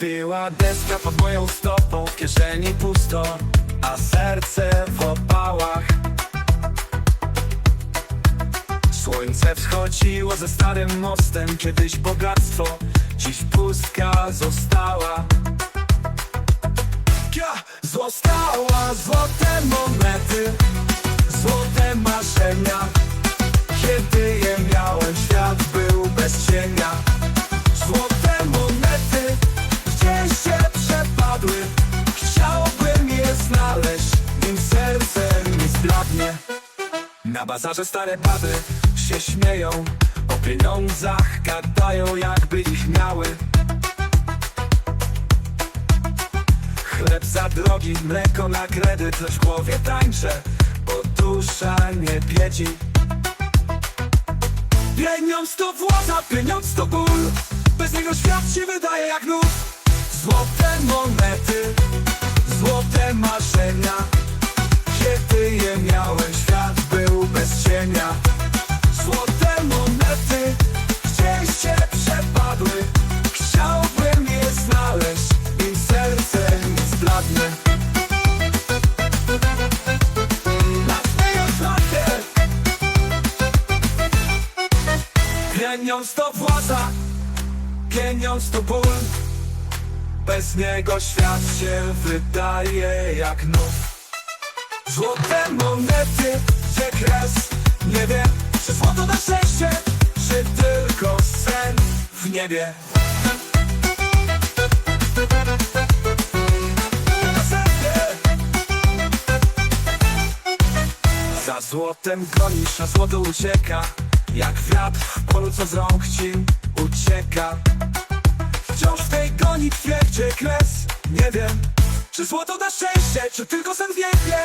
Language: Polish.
Była deska pod moją stopą, w kieszeni pusto, a serce w opałach. Słońce wschodziło ze starym mostem, kiedyś bogactwo, dziś pustka została. Została złote monety, złote marzenia. Kiedy Na bazarze stare baby się śmieją, o pieniądzach gadają, jakby ich miały. Chleb za drogi, mleko na kredyt, lecz w głowie tańczę, bo dusza nie biedzi. Pieniądz to władza, pieniądz to ból, bez niego świat się wydaje jak nów. Złote monety, Pieniądz to władza, pieniądz to ból Bez niego świat się wydaje jak nów. Złote monety, gdzie kres Nie wiem, czy złoto na szczęście Czy tylko sen w niebie. Za złotem gonisz, a złoto ucieka Jak wiatr w polu, co z rąk ci ucieka. Wciąż w tej gonitwie, gdzie kres? Nie wiem, czy złoto da szczęście, czy tylko sen w niebie